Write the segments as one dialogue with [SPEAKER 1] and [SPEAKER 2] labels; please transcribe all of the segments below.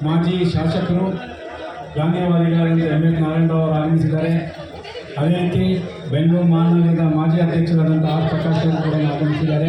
[SPEAKER 1] ಮಾಜಿ ಶಾಸಕರು ಗಾಂಧಿವಾದಿಗಳಾದಂಥ M S Narayanrao ಅವರು ಆಗಮಿಸಿದ್ದಾರೆ ಅದೇ ರೀತಿ ಬೆಂಗಳೂರು ಮಹಾನಗರದ ಮಾಜಿ ಅಧ್ಯಕ್ಷರಾದಂಥ ಆರ್ ಪ್ರಕಾಶ್ ಅವರು ಕೂಡ ಆಗಮಿಸಿದ್ದಾರೆ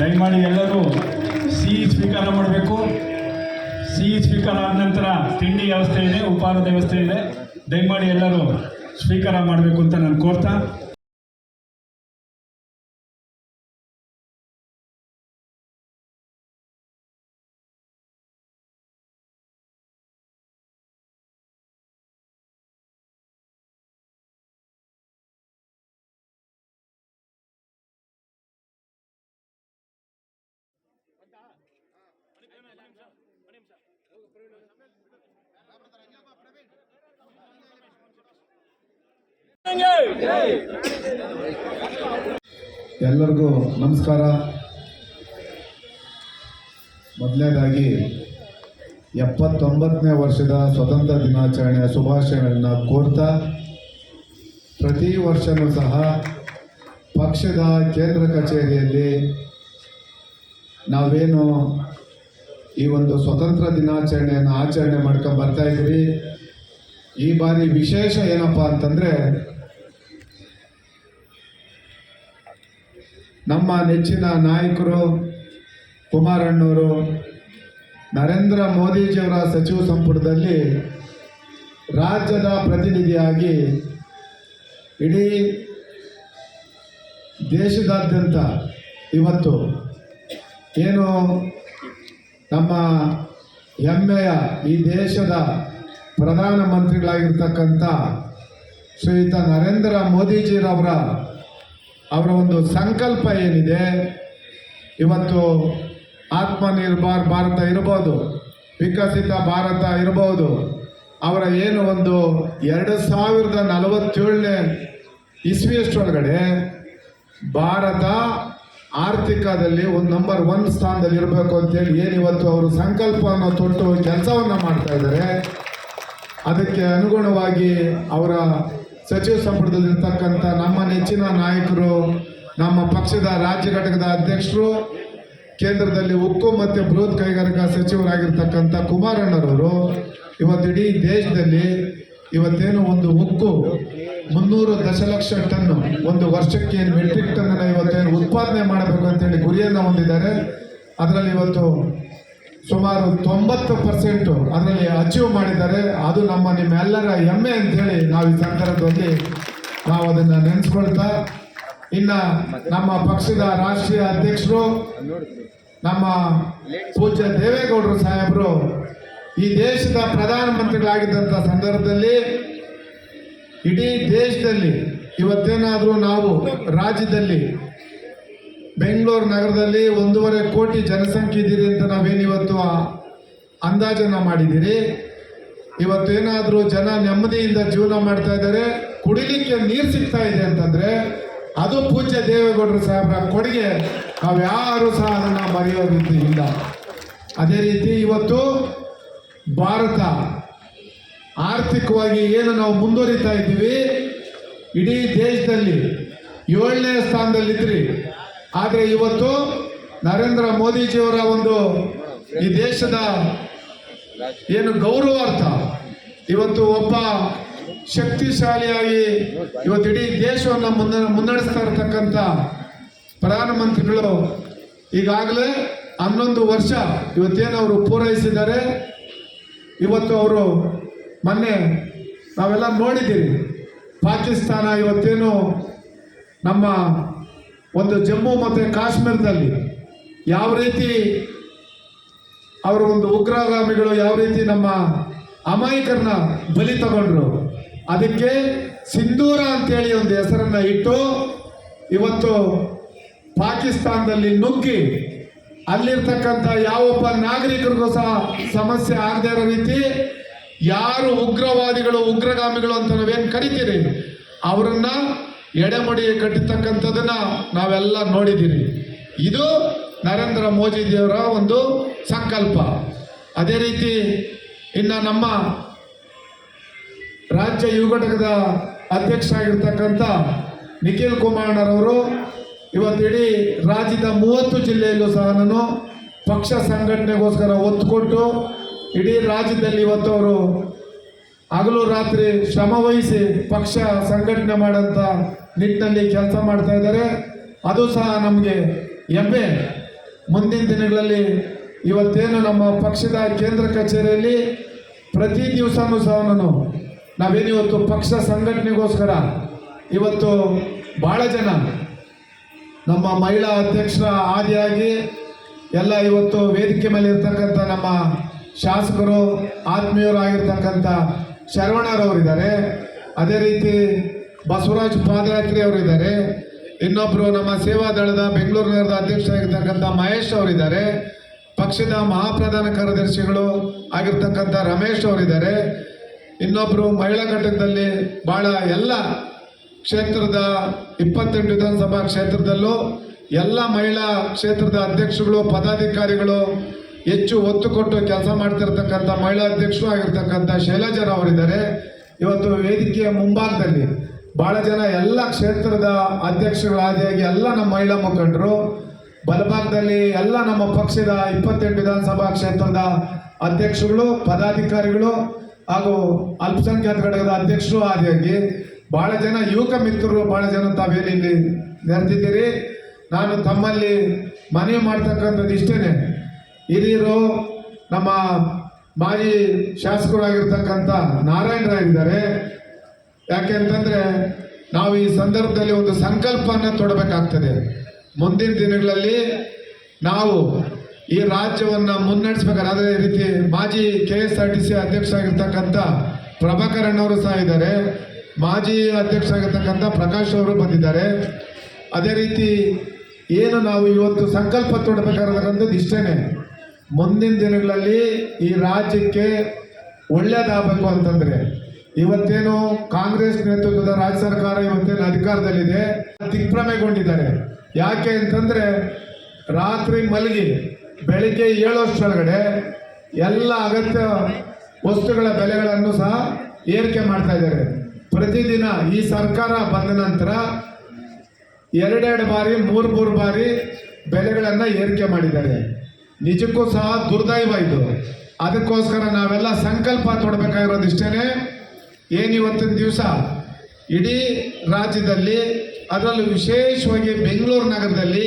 [SPEAKER 1] ದಯಮಾಡಿ ಎಲ್ಲರೂ ಸಿ ಸ್ವೀಕಾರ ಮಾಡಬೇಕು. ಸಿ ಸ್ವೀಕಾರ ಆದ ನಂತರ ತಿಂಡಿ ವ್ಯವಸ್ಥೆ ಇದೆ, ಉಪಹಾರದ ವ್ಯವಸ್ಥೆ ಇದೆ. ದಯಮಾಡಿ ಎಲ್ಲರೂ ಸ್ವೀಕಾರ ಮಾಡಬೇಕು ಅಂತ ನಾನು ಕೋರ್ತಾ
[SPEAKER 2] ಎಲ್ಲರಿಗೂ ನಮಸ್ಕಾರ. ಮೊದಲನೇದಾಗಿ, ಎಪ್ಪತ್ತೊಂಬತ್ತನೇ ವರ್ಷದ ಸ್ವತಂತ್ರ ದಿನಾಚರಣೆಯ ಶುಭಾಶಯಗಳನ್ನು ಕೋರ್ತಾ, ಪ್ರತಿ ವರ್ಷವೂ ಸಹ ಪಕ್ಷದ ಕೇಂದ್ರ ಕಚೇರಿಯಲ್ಲಿ ನಾವೇನು ಈ ಒಂದು ಸ್ವತಂತ್ರ ದಿನಾಚರಣೆಯನ್ನು ಆಚರಣೆ ಮಾಡ್ಕೊಂಡು ಬರ್ತಾ ಇದ್ವಿ ಈ ಬಾರಿ ವಿಶೇಷ ಏನಪ್ಪ ಅಂತಂದರೆ, ನಮ್ಮ ನೆಚ್ಚಿನ ನಾಯಕರು ಕುಮಾರಣ್ಣವರು, ನರೇಂದ್ರ ಮೋದಿಜಿಯವರ ಸಚಿವ ಸಂಪುಟದಲ್ಲಿ ರಾಜ್ಯದ ಪ್ರತಿನಿಧಿಯಾಗಿ ಇಡೀ ದೇಶದಾದ್ಯಂತ ಇವತ್ತು ಏನು ನಮ್ಮ ಹೆಮ್ಮೆಯ ಈ ದೇಶದ ಪ್ರಧಾನಮಂತ್ರಿಗಳಾಗಿರ್ತಕ್ಕಂಥ ಶ್ರೀಯುತ ನರೇಂದ್ರ ಮೋದಿಜಿರವರ ಅವರ ಒಂದು ಸಂಕಲ್ಪ ಏನಿದೆ, ಇವತ್ತು ಆತ್ಮನಿರ್ಭರ್ ಭಾರತ ಇರ್ಬೋದು, ವಿಕಸಿತ ಭಾರತ ಇರ್ಬೋದು, ಅವರ ಏನು ಒಂದು ಎರಡು ಸಾವಿರದ ನಲವತ್ತೇಳನೇ ಇಸ್ವಿಯಷ್ಟೊಳಗಡೆ ಭಾರತ ಆರ್ಥಿಕದಲ್ಲಿ ಒಂದು ನಂಬರ್ ಒನ್ ಸ್ಥಾನದಲ್ಲಿ ಇರಬೇಕು ಅಂತೇಳಿ ಏನು ಇವತ್ತು ಅವರು ಸಂಕಲ್ಪವನ್ನು ತೊಟ್ಟು ಕೆಲಸವನ್ನು ಮಾಡ್ತಾ ಇದ್ದಾರೆ. ಅದಕ್ಕೆ ಅನುಗುಣವಾಗಿ ಅವರ ಸಚಿವ ಸಂಪುಟದಲ್ಲಿರ್ತಕ್ಕಂಥ ನಮ್ಮ ನೆಚ್ಚಿನ ನಾಯಕರು, ನಮ್ಮ ಪಕ್ಷದ ರಾಜ್ಯ ಘಟಕದ ಅಧ್ಯಕ್ಷರು, ಕೇಂದ್ರದಲ್ಲಿ ಉಕ್ಕು ಮತ್ತು ಬೃಹತ್ ಕೈಗಾರಿಕಾ ಸಚಿವರಾಗಿರ್ತಕ್ಕಂಥ ಕುಮಾರಣ್ಣರವರು, ಇವತ್ತು ಇಡೀ ದೇಶದಲ್ಲಿ ಇವತ್ತೇನು ಒಂದು ಉಕ್ಕು ಮುನ್ನೂರು ದಶಲಕ್ಷ ಟನ್ ಒಂದು ವರ್ಷಕ್ಕೆ ಏನು ಮೆಟ್ರಿಕ್ ಟನ್ ಇವತ್ತೇನು ಉತ್ಪಾದನೆ ಮಾಡಬೇಕು ಅಂತೇಳಿ ಗುರಿಯನ್ನು ಹೊಂದಿದ್ದಾರೆ. ಅದರಲ್ಲಿ ಇವತ್ತು ಸುಮಾರು ತೊಂಬತ್ತು ಪರ್ಸೆಂಟು ಅದರಲ್ಲಿ ಅಚೀವ್ ಮಾಡಿದ್ದಾರೆ. ಅದು ನಮ್ಮ ನಿಮ್ಮೆಲ್ಲರ ಹೆಮ್ಮೆ ಅಂತೇಳಿ ನಾವು ಈ ಸಂದರ್ಭದಲ್ಲಿ ನಾವು ಅದನ್ನು ನೆನೆಸ್ಕೊಳ್ತಾ, ಇನ್ನು ನಮ್ಮ ಪಕ್ಷದ ರಾಷ್ಟ್ರೀಯ ಅಧ್ಯಕ್ಷರು, ನಮ್ಮ ಪೂಜ್ಯ ದೇವೇಗೌಡರು ಸಾಹೇಬರು ಈ ದೇಶದ ಪ್ರಧಾನಮಂತ್ರಿಗಳಾಗಿದ್ದಂಥ ಸಂದರ್ಭದಲ್ಲಿ ಇಡೀ ದೇಶದಲ್ಲಿ ಇವತ್ತೇನಾದರೂ ನಾವು ರಾಜ್ಯದಲ್ಲಿ ಬೆಂಗಳೂರು ನಗರದಲ್ಲಿ ಒಂದೂವರೆ ಕೋಟಿ ಜನಸಂಖ್ಯೆ ಇದ್ದೀರಿ ಅಂತ ನಾವೇನಿವತ್ತು ಅಂದಾಜನ್ನ ಮಾಡಿದ್ದೀರಿ? ಇವತ್ತೇನಾದರೂ ಜನ ನೆಮ್ಮದಿಯಿಂದ ಜೀವನ ಮಾಡ್ತಾ ಇದ್ದಾರೆ, ಕುಡಿಲಿಕ್ಕೆ ನೀರು ಸಿಗ್ತಾ ಇದೆ ಅಂತಂದರೆ ಅದು ಪೂಜ್ಯ ದೇವೇಗೌಡರು ಸಾಹೇಬ್ರ ಕೊಡುಗೆ. ನಾವು ಯಾರು ಸಹ ಅದನ್ನು ಮರೆಯೋ ಅದೇ ರೀತಿ ಇವತ್ತು ಭಾರತ ಆರ್ಥಿಕವಾಗಿ ಏನು ನಾವು ಮುಂದುವರಿತಾ ಇದ್ದೀವಿ? ಇಡೀ ದೇಶದಲ್ಲಿ ಏಳನೇ ಸ್ಥಾನದಲ್ಲಿದ್ರಿ. ಆದರೆ ಇವತ್ತು ನರೇಂದ್ರ ಮೋದಿಜಿಯವರ ಒಂದು ಈ ದೇಶದ ಏನು ಗೌರವಾರ್ಥ ಇವತ್ತು ಒಬ್ಬ ಶಕ್ತಿಶಾಲಿಯಾಗಿ ಇವತ್ತು ಇಡೀ ದೇಶವನ್ನು ಮುನ್ನ, ಮುನ್ನಡೆಸ್ತಾ ಇರತಕ್ಕಂಥ ಪ್ರಧಾನಮಂತ್ರಿಗಳು ಈಗಾಗಲೇ ಹನ್ನೊಂದು ವರ್ಷ ಇವತ್ತೇನು ಅವರು ಪೂರೈಸಿದ್ದಾರೆ? ಇವತ್ತು ಅವರು ಮೊನ್ನೆ ನಾವೆಲ್ಲ ನೋಡಿದ್ದೀರಿ. ಪಾಕಿಸ್ತಾನ ಇವತ್ತೇನು ನಮ್ಮ ಒಂದು ಜಮ್ಮು ಮತ್ತು ಕಾಶ್ಮೀರದಲ್ಲಿ ಯಾವ ರೀತಿ ಅವರ ಒಂದು ಉಗ್ರಗಾಮಿಗಳು ಯಾವ ರೀತಿ ನಮ್ಮ ಅಮಾಯಕರನ್ನ ಬಲಿ ತಗೊಂಡ್ರು. ಅದಕ್ಕೆ ಸಿಂಧೂರ ಅಂತೇಳಿ ಒಂದು ಹೆಸರನ್ನು ಇಟ್ಟು ಇವತ್ತು ಪಾಕಿಸ್ತಾನದಲ್ಲಿ ನುಗ್ಗಿ ಅಲ್ಲಿರ್ತಕ್ಕಂಥ ಯಾವೊಬ್ಬ ನಾಗರಿಕರಿಗೂ ಸಹ ಸಮಸ್ಯೆ ಆಗದೇ ಇರೋ ರೀತಿ ಯಾರು ಉಗ್ರವಾದಿಗಳು, ಉಗ್ರಗಾಮಿಗಳು ಅಂತ ನಾವೇನು ಕರಿತೀರಿ? ಅವರನ್ನ ಎಡೆಮಡಿ ಕಟ್ಟಿರ್ತಕ್ಕಂಥದ್ದನ್ನ ನಾವೆಲ್ಲ ನೋಡಿದ್ದೀರಿ. ಇದು ನರೇಂದ್ರ ಮೋದಿ ದೇವರ ಒಂದು ಸಂಕಲ್ಪ. ಅದೇ ರೀತಿ ಇನ್ನು ನಮ್ಮ ರಾಜ್ಯ ಯುವ ಘಟಕದ ಅಧ್ಯಕ್ಷ ಆಗಿರ್ತಕ್ಕಂಥ ನಿಖಿಲ್ ಕುಮಾರ್ನವರು ಇವತ್ತು ರಾಜ್ಯದ ಮೂವತ್ತು ಜಿಲ್ಲೆಯಲ್ಲೂ ಸಹ ನಾನು ಪಕ್ಷ ಸಂಘಟನೆಗೋಸ್ಕರ ಒತ್ತು ಕೊಟ್ಟು ಇಡೀ ರಾಜ್ಯದಲ್ಲಿ ಇವತ್ತು ಅವರು ಹಗಲು ರಾತ್ರಿ ಶ್ರಮ ವಹಿಸಿ ಪಕ್ಷ ಸಂಘಟನೆ ಮಾಡೋಂಥ ನಿಟ್ಟಿನಲ್ಲಿ ಕೆಲಸ ಮಾಡ್ತಾ ಇದ್ದಾರೆ. ಅದು ಸಹ ನಮಗೆ ಹೆಮ್ಮೆ. ಮುಂದಿನ ದಿನಗಳಲ್ಲಿ ಇವತ್ತೇನು ನಮ್ಮ ಪಕ್ಷದ ಕೇಂದ್ರ ಕಚೇರಿಯಲ್ಲಿ ಪ್ರತಿ ದಿವಸನೂ ಸಹ ನಾನು ನಾವೇನಿವತ್ತು ಪಕ್ಷ ಸಂಘಟನೆಗೋಸ್ಕರ ಇವತ್ತು ಭಾಳ ಜನ ನಮ್ಮ ಮಹಿಳಾ ಅಧ್ಯಕ್ಷರ ಆದಿಯಾಗಿ ಎಲ್ಲ ಇವತ್ತು ವೇದಿಕೆ ಮೇಲೆ ಇರ್ತಕ್ಕಂಥ ನಮ್ಮ ಶಾಸಕರು ಆತ್ಮೀಯರಾಗಿರ್ತಕ್ಕಂಥ ಶರವಣರವರಿದ್ದಾರೆ. ಅದೇ ರೀತಿ ಬಸವರಾಜ್ ಪಾದಯಾತ್ರಿ ಅವರಿದ್ದಾರೆ. ಇನ್ನೊಬ್ಬರು ನಮ್ಮ ಸೇವಾದಳದ ಬೆಂಗಳೂರು ನಗರದ ಅಧ್ಯಕ್ಷರಾಗಿರ್ತಕ್ಕಂಥ ಮಹೇಶ್ ಅವರಿದ್ದಾರೆ. ಪಕ್ಷದ ಮಹಾಪ್ರಧಾನ ಕಾರ್ಯದರ್ಶಿಗಳು ಆಗಿರ್ತಕ್ಕಂಥ ರಮೇಶ್ ಅವರಿದ್ದಾರೆ. ಇನ್ನೊಬ್ಬರು ಮಹಿಳಾ ಘಟಕದಲ್ಲಿ ಭಾಳ ಎಲ್ಲ ಕ್ಷೇತ್ರದ ಇಪ್ಪತ್ತೆಂಟು ವಿಧಾನಸಭಾ ಕ್ಷೇತ್ರದಲ್ಲೂ ಎಲ್ಲ ಮಹಿಳಾ ಕ್ಷೇತ್ರದ ಅಧ್ಯಕ್ಷಗಳು ಪದಾಧಿಕಾರಿಗಳು ಹೆಚ್ಚು ಒತ್ತು ಕೊಟ್ಟು ಕೆಲಸ ಮಾಡ್ತಿರ್ತಕ್ಕಂಥ ಮಹಿಳಾ ಅಧ್ಯಕ್ಷರು ಆಗಿರ್ತಕ್ಕಂಥ ಶೈಲಜರ ಅವರಿದ್ದಾರೆ. ಇವತ್ತು ವೇದಿಕೆಯ ಮುಂಭಾಗದಲ್ಲಿ ಬಹಳ ಜನ ಎಲ್ಲ ಕ್ಷೇತ್ರದ ಅಧ್ಯಕ್ಷಗಳಾದಿಯಾಗಿ ಎಲ್ಲ ನಮ್ಮ ಮಹಿಳಾ ಮುಖಂಡರು, ಬಲಭಾಗದಲ್ಲಿ ಎಲ್ಲ ನಮ್ಮ ಪಕ್ಷದ ಇಪ್ಪತ್ತೆಂಟು ವಿಧಾನಸಭಾ ಕ್ಷೇತ್ರದ ಅಧ್ಯಕ್ಷಗಳು ಪದಾಧಿಕಾರಿಗಳು ಹಾಗೂ ಅಲ್ಪಸಂಖ್ಯಾತ ಘಟಕದ ಅಧ್ಯಕ್ಷರು ಆದಿಯಾಗಿ ಬಹಳ ಜನ ಯುವಕ ಮಿತ್ರರು, ಬಹಳ ಜನ ತಾವೇನಿಲ್ಲಿ ನೆರೆದಿದ್ದೀರಿ. ನಾನು ತಮ್ಮಲ್ಲಿ ಮನವಿ ಮಾಡ್ತಕ್ಕಂಥದ್ದು ಇಷ್ಟೇನೆ. ಹಿರಿಯರು, ನಮ್ಮ ಮಾಜಿ ಶಾಸಕರಾಗಿರ್ತಕ್ಕಂಥ ನಾರಾಯಣರಾಗಿದ್ದಾರೆ ಯಾಕೆ ಅಂತಂದ್ರೆ, ನಾವು ಈ ಸಂದರ್ಭದಲ್ಲಿ ಒಂದು ಸಂಕಲ್ಪವನ್ನು ತೊಡಬೇಕಾಗ್ತದೆ. ಮುಂದಿನ ದಿನಗಳಲ್ಲಿ ನಾವು ಈ ರಾಜ್ಯವನ್ನ ಮುನ್ನಡೆಸ್ಬೇಕಾದ್ರೆ, ಅದೇ ರೀತಿ ಮಾಜಿ K S R T C ಅಧ್ಯಕ್ಷ ಆಗಿರ್ತಕ್ಕಂಥ ಪ್ರಭಾಕರನ್ ಅವರು ಸಹ ಇದ್ದಾರೆ. ಮಾಜಿ ಅಧ್ಯಕ್ಷ ಆಗಿರ್ತಕ್ಕಂಥ ಪ್ರಕಾಶ್ ಅವರು ಬಂದಿದ್ದಾರೆ. ಅದೇ ರೀತಿ ಏನು ನಾವು ಇವತ್ತು ಸಂಕಲ್ಪ ತೊಡಬೇಕಾಗಿರ್ತಕ್ಕಂಥದ್ದು ಇಷ್ಟೇನೆ. ಮುಂದಿನ ದಿನಗಳಲ್ಲಿ ಈ ರಾಜ್ಯಕ್ಕೆ ಒಳ್ಳೇದಾಗಬೇಕು ಅಂತಂದ್ರೆ, ಇವತ್ತೇನು ಕಾಂಗ್ರೆಸ್ ನೇತೃತ್ವದ ರಾಜ್ಯ ಸರ್ಕಾರ ಇವತ್ತೇನು ಅಧಿಕಾರದಲ್ಲಿದೆ, ದಿಗ್ಭ್ರಮೆಗೊಂಡಿದ್ದಾರೆ. ಯಾಕೆ ಅಂತಂದ್ರೆ, ರಾತ್ರಿ ಮಲಗಿ ಬೆಳಿಗ್ಗೆ ಏಳೋಷ್ಟರೊಳಗಡೆ ಎಲ್ಲ ಅಗತ್ಯ ವಸ್ತುಗಳ ಬೆಲೆಗಳನ್ನು ಸಹ ಏರಿಕೆ ಮಾಡ್ತಾ ಇದ್ದಾರೆ. ಪ್ರತಿದಿನ ಈ ಸರ್ಕಾರ ಬಂದ ನಂತರ ಎರಡೆರಡು ಬಾರಿ, ಮೂರು ಮೂರು ಬಾರಿ ಬೆಲೆಗಳನ್ನು ಏರಿಕೆ ಮಾಡಿದ್ದಾರೆ. ನಿಜಕ್ಕೂ ಸಹ ದುರ್ದೈವ ಇದು ಅದಕ್ಕೋಸ್ಕರ ನಾವೆಲ್ಲ ಸಂಕಲ್ಪ ತೊಡಬೇಕಾಗಿರೋದು ಇಷ್ಟೇ ಏನು ಇವತ್ತಿನ ದಿವಸ? ಇಡೀ ರಾಜ್ಯದಲ್ಲಿ, ಅದರಲ್ಲೂ ವಿಶೇಷವಾಗಿ ಬೆಂಗಳೂರು ನಗರದಲ್ಲಿ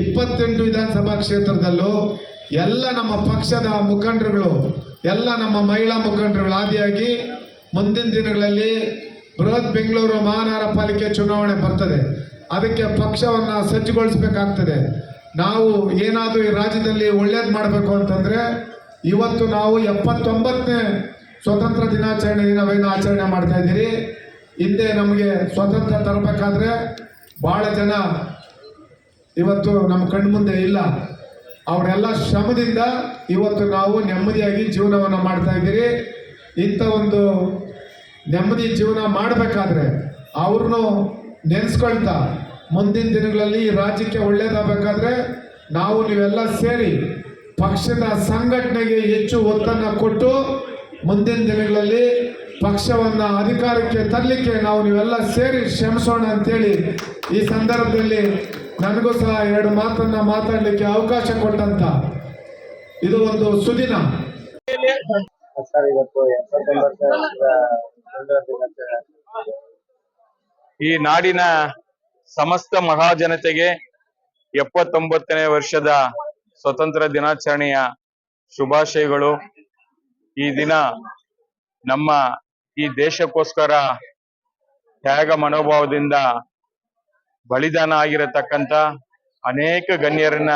[SPEAKER 2] ಇಪ್ಪತ್ತೆಂಟು ವಿಧಾನಸಭಾ ಕ್ಷೇತ್ರದಲ್ಲೂ ಎಲ್ಲ ನಮ್ಮ ಪಕ್ಷದ ಮುಖಂಡರುಗಳು, ಎಲ್ಲ ನಮ್ಮ ಮಹಿಳಾ ಮುಖಂಡರುಗಳು ಆದಿಯಾಗಿ ಮುಂದಿನ ದಿನಗಳಲ್ಲಿ ಬೃಹತ್ ಬೆಂಗಳೂರು ಮಹಾನಗರ ಪಾಲಿಕೆ ಚುನಾವಣೆ ಬರ್ತದೆ. ಅದಕ್ಕೆ ಪಕ್ಷವನ್ನು ಸಜ್ಜುಗೊಳಿಸಬೇಕಾಗ್ತದೆ. ನಾವು ಏನಾದರೂ ಈ ರಾಜ್ಯದಲ್ಲಿ ಒಳ್ಳೇದು ಮಾಡಬೇಕು ಅಂತಂದ್ರೆ, ಇವತ್ತು ನಾವು ಎಪ್ಪತ್ತೊಂಬತ್ತನೇ ಸ್ವತಂತ್ರ ದಿನಾಚರಣೆ ನಾವೇನು ಆಚರಣೆ ಮಾಡ್ತಾ ಇದ್ದೀರಿ. ಹಿಂದೆ ನಮಗೆ ಸ್ವತಂತ್ರ ತರಬೇಕಾದ್ರೆ ಬಹಳ ಜನ ಇವತ್ತು ನಮ್ಮ ಕಣ್ಮುಂದೆ ಇಲ್ಲ. ಅವರೆಲ್ಲ ಶ್ರಮದಿಂದ ಇವತ್ತು ನಾವು ನೆಮ್ಮದಿಯಾಗಿ ಜೀವನವನ್ನು ಮಾಡ್ತಾ ಇದ್ದೀರಿ. ಇಂಥ ಒಂದು ನೆಮ್ಮದಿ ಜೀವನ ಮಾಡಬೇಕಾದ್ರೆ ಅವ್ರನ್ನೂ ನೆನೆಸ್ಕೊಳ್ತಾ, ಮುಂದಿನ ದಿನಗಳಲ್ಲಿ ಈ ರಾಜ್ಯಕ್ಕೆ ಒಳ್ಳೇದಾಗಬೇಕಾದ್ರೆ ನಾವು ನೀವೆಲ್ಲ ಸೇರಿ ಪಕ್ಷದ ಸಂಘಟನೆಗೆ ಹೆಚ್ಚು ಒತ್ತನ್ನು ಕೊಟ್ಟು ಮುಂದಿನ ದಿನಗಳಲ್ಲಿ ಪಕ್ಷವನ್ನು ಅಧಿಕಾರಕ್ಕೆ ತರಲಿಕ್ಕೆ ನಾವು ನೀವೆಲ್ಲ ಸೇರಿ ಶ್ರಮಿಸೋಣ ಅಂತೇಳಿ ಈ ಸಂದರ್ಭದಲ್ಲಿ ನನಗೂ ಸಹ ಎರಡು ಮಾತನ್ನು ಮಾತಾಡಲಿಕ್ಕೆ ಅವಕಾಶ ಕೊಟ್ಟಂತ ಇದು ಒಂದು ಸುದಿನ.
[SPEAKER 3] ಸರ್, ಇವತ್ತು ಎಪ್ಪತ್ತೊಂಬತ್ತು ವರ್ಷದ ಸುಂದರ ದಿನಾಚರಣೆ.
[SPEAKER 4] ಈ ನಾಡಿನ ಸಮಸ್ತ ಮಹಾಜನತೆಗೆ ಎಪ್ಪತ್ತೊಂಬತ್ತನೇ ವರ್ಷದ ಸ್ವತಂತ್ರ ದಿನಾಚರಣೆಯ ಶುಭಾಶಯಗಳು. ಈ ದಿನ ನಮ್ಮ ಈ ದೇಶಕ್ಕೋಸ್ಕರ ತ್ಯಾಗ ಮನೋಭಾವದಿಂದ ಬಲಿದಾನ ಆಗಿರತಕ್ಕಂತ ಅನೇಕ ಗಣ್ಯರನ್ನ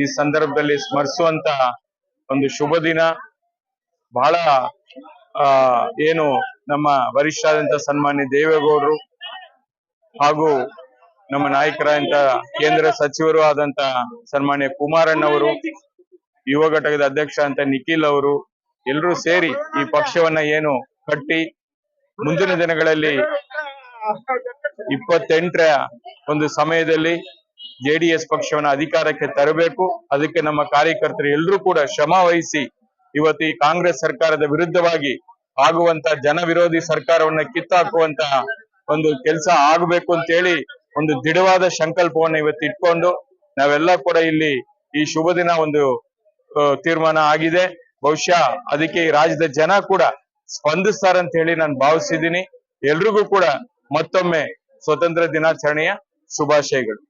[SPEAKER 4] ಈ ಸಂದರ್ಭದಲ್ಲಿ ಸ್ಮರಿಸುವಂತ ಒಂದು ಶುಭ ದಿನ. ಬಹಳ, ಆ, ಏನು ನಮ್ಮ ವರಿಷ್ಠಾದಂತ ಸನ್ಮಾನ್ಯ ದೇವೇಗೌಡರು ಹಾಗೂ ನಮ್ಮ ನಾಯಕರಾದಂತ ಕೇಂದ್ರ ಸಚಿವರು ಆದಂತ ಸನ್ಮಾನ್ಯ ಕುಮಾರಣ್ಣವರು ಯುವ ಘಟಕದ ಅಧ್ಯಕ್ಷ ಅಂತ ನಿಖಿಲ್ ಅವರು ಎಲ್ಲರೂ ಸೇರಿ ಈ ಪಕ್ಷವನ್ನ ಏನು ಕಟ್ಟಿ ಮುಂದಿನ ದಿನಗಳಲ್ಲಿ ಇಪ್ಪತ್ತೆಂಟರ ಒಂದು ಸಮಯದಲ್ಲಿ ಜೆಡಿಎಸ್ ಪಕ್ಷವನ್ನ ಅಧಿಕಾರಕ್ಕೆ ತರಬೇಕು. ಅದಕ್ಕೆ ನಮ್ಮ ಕಾರ್ಯಕರ್ತರು ಎಲ್ಲರೂ ಕೂಡ ಶ್ರಮ ವಹಿಸಿ ಇವತ್ತು ಈ ಕಾಂಗ್ರೆಸ್ ಸರ್ಕಾರದ ವಿರುದ್ಧವಾಗಿ ಆಗುವಂತ ಜನವಿರೋಧಿ ಸರ್ಕಾರವನ್ನ ಕಿತ್ತಾಕುವಂತ ಒಂದು ಕೆಲಸ ಆಗಬೇಕು ಅಂತೇಳಿ ಒಂದು ದೃಢವಾದ ಸಂಕಲ್ಪವನ್ನ ಇವತ್ತು ಇಟ್ಕೊಂಡು ನಾವೆಲ್ಲ ಕೂಡ ಇಲ್ಲಿ ಈ ಶುಭ ದಿನ ಒಂದು ತೀರ್ಮಾನ ಆಗಿದೆ. ಬಹುಶಃ ಅದಕ್ಕೆ ಈ ರಾಜ್ಯದ ಜನ ಕೂಡ ಸ್ಪಂದಿಸ್ತಾರಂತ ಹೇಳಿ ನಾನು ಭಾವಿಸಿದ್ದೀನಿ. ಎಲ್ರಿಗೂ ಕೂಡ ಮತ್ತೊಮ್ಮೆ ಸ್ವತಂತ್ರ ದಿನಾಚರಣೆಯ ಶುಭಾಶಯಗಳು.